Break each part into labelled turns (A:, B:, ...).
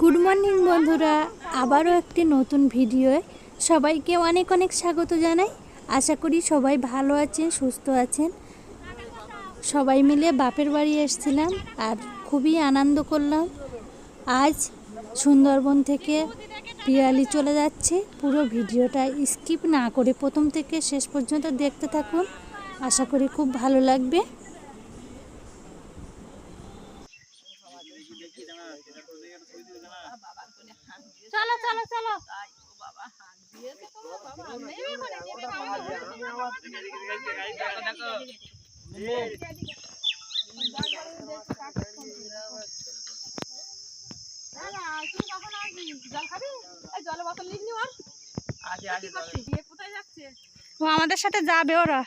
A: Good morning, বন্ধুরা। আবারও একটি নতুন ভিডিওয়ে সবাইকে অনেক অনেক স্বাগত জানাই। আশা করি সবাই ভালো আছেন, সুস্থ আছেন। সবাই মিলে বাপের বাড়ি এসেছিলাম আর খুবই আনন্দ করলাম। আজ সুন্দরবন থেকে পিয়ালি চলে যাচ্ছে। পুরো ভিডিওটা স্কিপ না করে প্রথম থেকে শেষ পর্যন্ত দেখতে থাকুন। আশা করি খুব ভালো লাগবে
B: চলো চলো চলো জল খাবি এই জলে বোতল নিবি ওর কি করছিস? এ কোথায় যাচ্ছে
A: ও আমাদের সাথে যাবে ওরা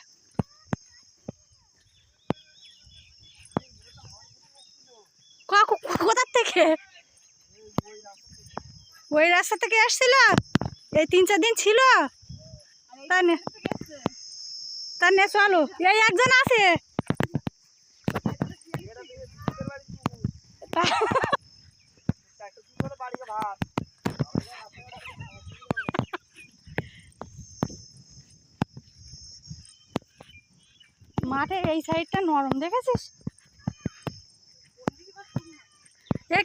A: কোথার থেকে ওই রাস্তা থেকে আসছিল? এই তিন চার দিন ছিল? তা নে- চলো। এই একজন আছে। মাঠে এই সাইডটা নরম, দেখেছিস?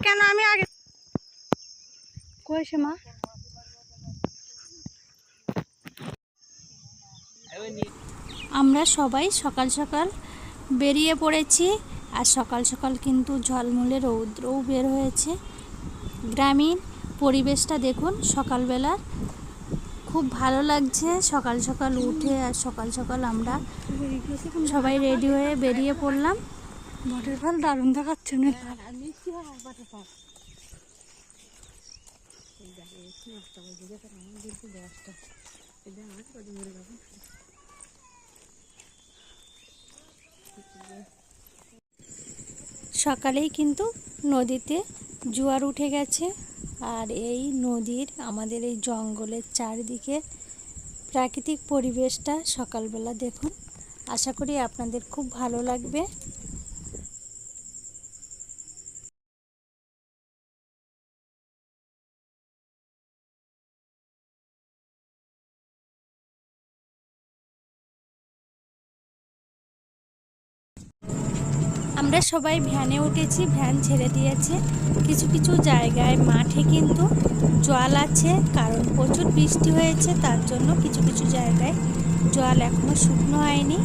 A: কেন আমি আগে মা? আমরা সবাই সকাল সকাল বেরিয়ে পড়েছি আর সকাল সকাল কিন্তু ঝলমলে রৌদ্রও বের হয়েছে। গ্রামীণ পরিবেশটা দেখুন সকালবেলা খুব ভালো লাগছে সকাল সকাল উঠে আর সকাল সকাল আমরা সবাই রেডি হয়ে বেরিয়ে পড়লাম। বটের ফল দারুণ দেখাচ্ছে না সকালেই কিন্তু নদীতে জোয়ার উঠে গেছে, আর এই নদীর আমাদের এই জঙ্গলের চারিদিকে প্রাকৃতিক পরিবেশটা সকালবেলা দেখুন। আশা করি আপনাদের খুব ভালো লাগবে। আমরা সবাই ভ্যানে উঠেছি, ভ্যান ছেড়ে দিয়েছে। কিছু কিছু জায়গায় মাঠে কিন্তু জল আছে, কারণ প্রচুর বৃষ্টি হয়েছে, তার জন্য কিছু কিছু জায়গায় জল এখনও শুকনো হয়নি।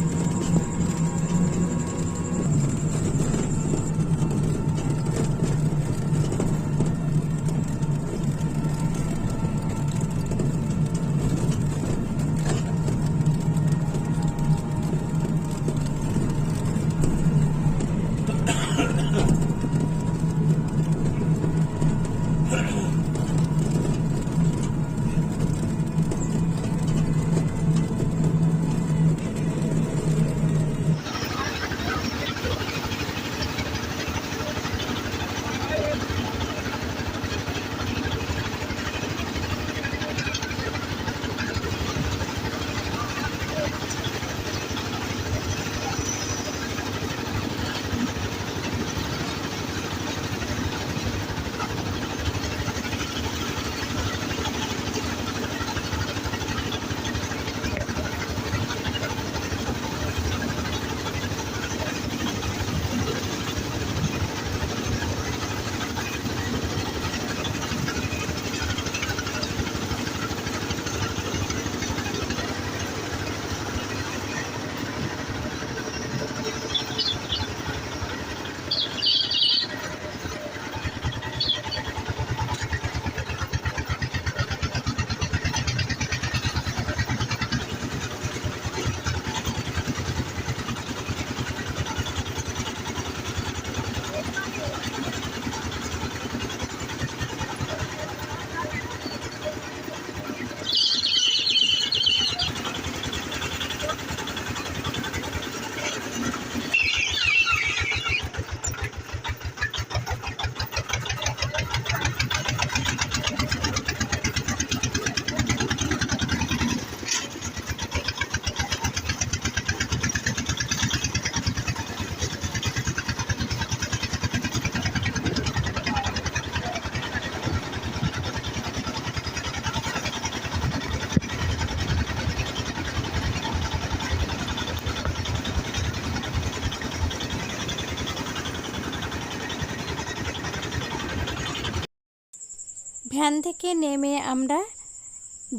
A: থেকে নেমে আমরা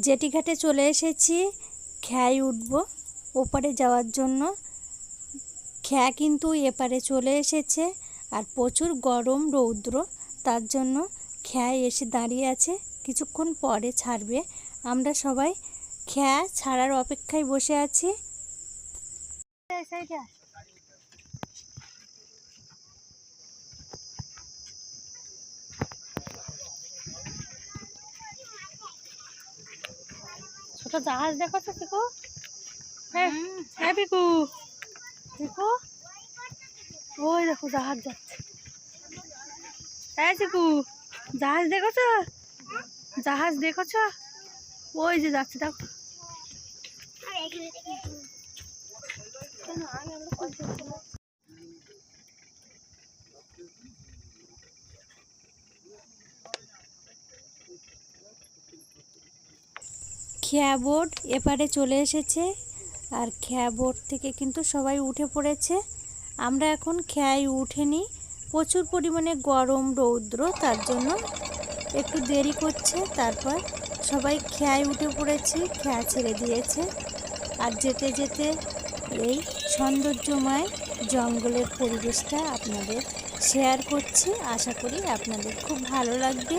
A: জেটিঘাটে চলে এসেছি। খেয়ায় উঠব ওপারে যাওয়ার জন্য। খেয়া কিন্তু এপারে চলে এসেছে আর প্রচুর গরম, রৌদ্র, তার জন্য খেয়া এসে দাঁড়িয়ে আছে। কিছুক্ষণ পরে ছাড়বে। আমরা সবাই খেয়া ছাড়ার অপেক্ষায় বসে আছি। ছোট জাহাজ দেখো তো পিকু হ্যাঁ হ্যাঁ পিকু। পিকু ওই দেখো জাহাজ যাচ্ছে। হ্যাঁ চিকু জাহাজ দেখেছ? জাহাজ দেখেছ? ওই যে যাচ্ছে দেখো। খেয়া বোর্ড এপারে চলে এসেছে আর খেয়া বোর্ড থেকে কিন্তু সবাই উঠে পড়েছে। আমরা এখন খেয়ায় উঠেনি। প্রচুর পরিমাণে গরম, রৌদ্র, তার জন্য একটু দেরি করছে। তারপর সবাই খেয়ায় উঠে পড়েছি, খেয়া ছেড়ে দিয়েছে। আর যেতে যেতে এই সৌন্দর্যময় জঙ্গলের পরিবেশটা আপনাদের শেয়ার করছি। আশা করি আপনাদের খুব ভালো লাগবে।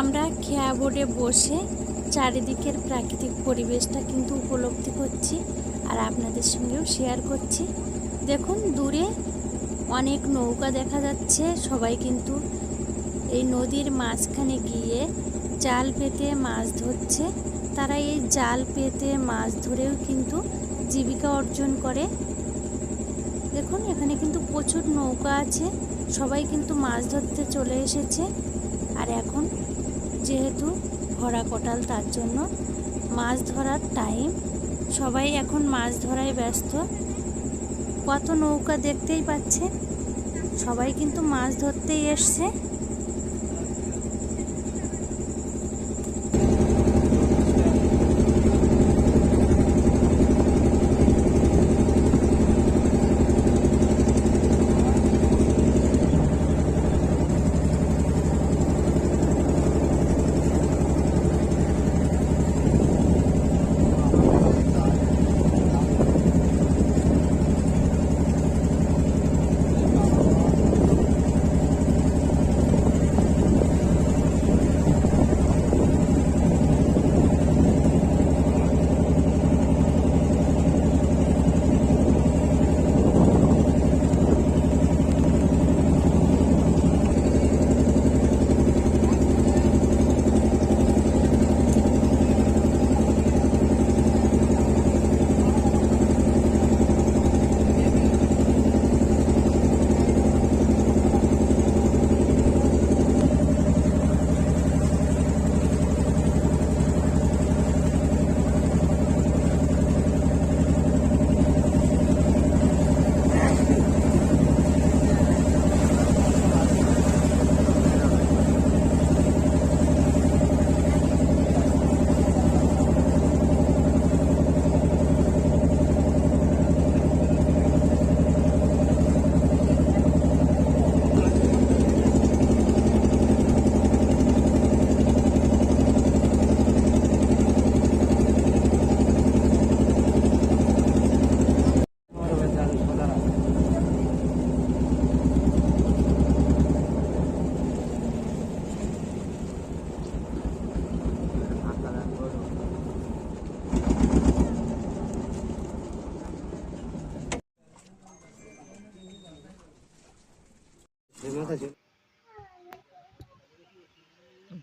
A: আমরা খেয়া বোর্ডে বসে চারিদিকের প্রাকৃতিক পরিবেশটা কিন্তু উপলব্ধি করছি আর আপনাদের সঙ্গেও শেয়ার করছি। দেখুন, দূরে অনেক নৌকা দেখা যাচ্ছে। সবাই কিন্তু এই নদীর মাঝখানে গিয়ে জাল পেতে মাছ ধরছে। তারা এই জাল পেতে মাছ ধরেও কিন্তু জীবিকা অর্জন করে। দেখুন, এখানে কিন্তু প্রচুর নৌকা আছে। সবাই কিন্তু মাছ ধরতে চলে এসেছে। আর এখন যেহেতু ভরা কটাল, তার জন্য মাছ ধরার টাইম সবাই এখন মাছ ধরায় ব্যস্ত। কত নৌকা দেখতেই পাচ্ছে সবাই কিন্তু মাছ ধরতেই এসছে।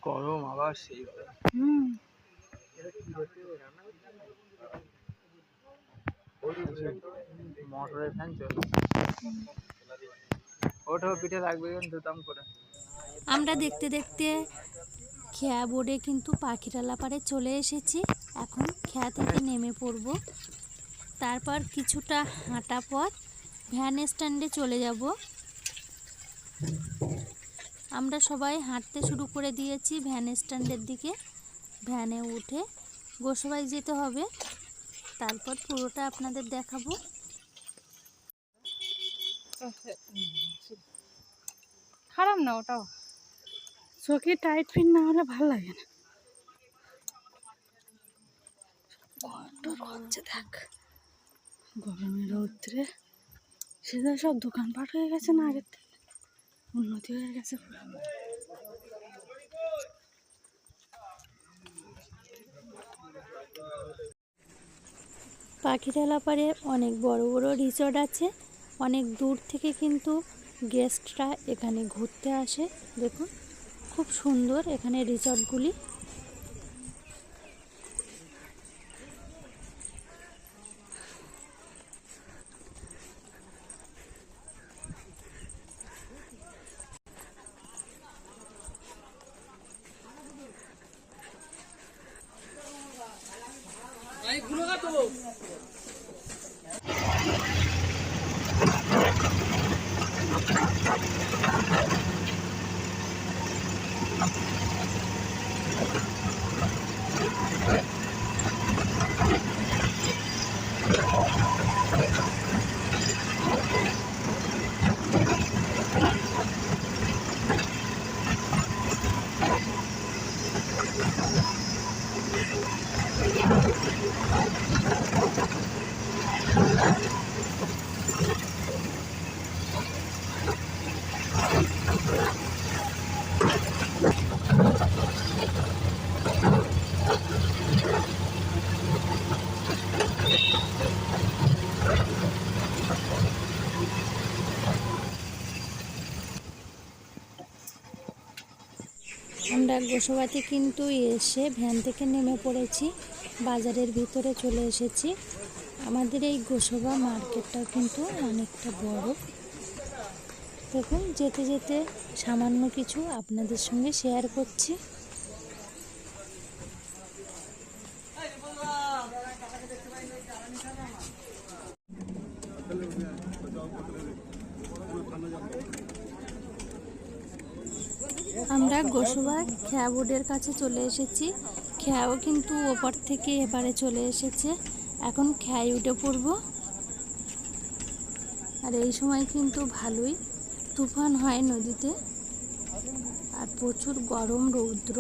C: গরম
B: আবার
C: সেই ফ্যান পিঠে লাগবে করে
A: আমরা দেখতে দেখতে খেয়া বোর্ডে কিন্তু পাখিরালা পাড়ে চলে এসেছি। এখন খেয়া থেকে নেমে পড়ব। তারপর কিছুটা হাঁটা পথ। ভ্যান স্ট্যান্ডে চলে যাব। আমরা সবাই হাঁটতে শুরু করে দিয়েছি ভ্যান স্ট্যান্ডের দিকে। ভ্যানে উঠে গোসবাই যেতে হবে। তারপর পুরোটা আপনাদের দেখাবো।
B: খারাপ না ওটাও। চোখে টাইট ফিট না হলে ভালো লাগে না। দেখ। গরমে রৌদ্রে সেটা সব দোকানপাট হয়ে গেছে না আগের থেকে। উন্নতি হয়ে গেছে
A: অনেক বড় বড় রিসর্ট আছে। অনেক দূর থেকে কিন্তু গেস্টরা এখানে ঘুরতে আসে। দেখুন, খুব সুন্দর এখানে রিসর্টগুলি দেবো আমরা গোসবাতে কিন্তু এসে ভ্যান থেকে নেমে পড়েছি। বাজারের ভিতরে চলে এসেছি। আমাদের এই গোসবা মার্কেটটা কিন্তু অনেকটা বড়। দেখুন, যেতে যেতে সামান্য কিছু আপনাদের সঙ্গে শেয়ার করছি। গোসবা খেয়া বোর্ডের কাছে চলে এসেছি। খেয়াও কিন্তু ওপার থেকে এবারে চলে এসেছে। এখন খেয়াই উঠে পড়ব। আর এই সময় কিন্তু ভালোই। তুফান হয় নদীতে। আর প্রচুর গরম, রৌদ্র।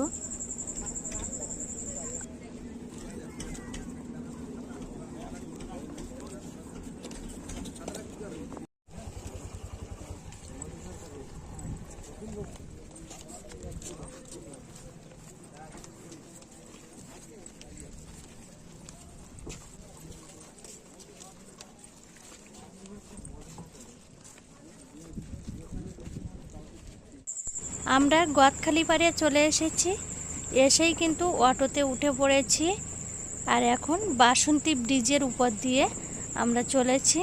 A: আমরা গদখালি পাড়ে চলে এসেছি। এসেই কিন্তু অটোতে উঠে পড়েছি। আর এখন বাসন্তী ব্রিজের উপর দিয়ে আমরা চলেছি।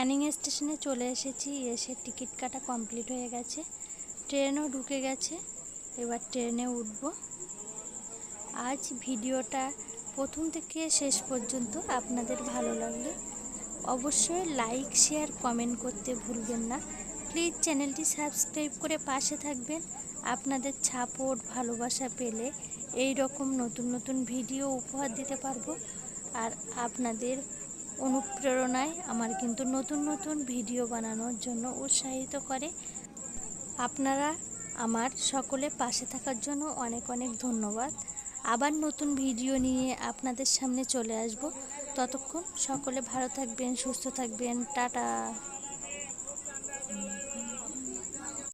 A: ক্যানিং স্টেশনে চলে এসেছি, এসে টিকিট কাটা কমপ্লিট হয়ে গেছে। ট্রেনও ঢুকে গেছে, এবার ট্রেনে উঠব। আজ ভিডিওটা প্রথম থেকে শেষ পর্যন্ত আপনাদের ভালো লাগলে অবশ্যই লাইক, শেয়ার, কমেন্ট করতে ভুলবেন না। প্লিজ চ্যানেলটি সাবস্ক্রাইব করে পাশে থাকবেন। আপনাদের সাপোর্ট, ভালোবাসা পেলে এই রকম নতুন নতুন ভিডিও উপহার দিতে পারব। আর আপনাদের অনুপ্রেরণায় আমার কিন্তু নতুন নতুন ভিডিও বানানোর জন্য উৎসাহিত করে। আপনারা আমার সকলে পাশে থাকার জন্য অনেক অনেক ধন্যবাদ। আবার নতুন ভিডিও নিয়ে আপনাদের সামনে চলে আসব। ততক্ষণ সকলে ভালো থাকবেন, সুস্থ থাকবেন। টাটা।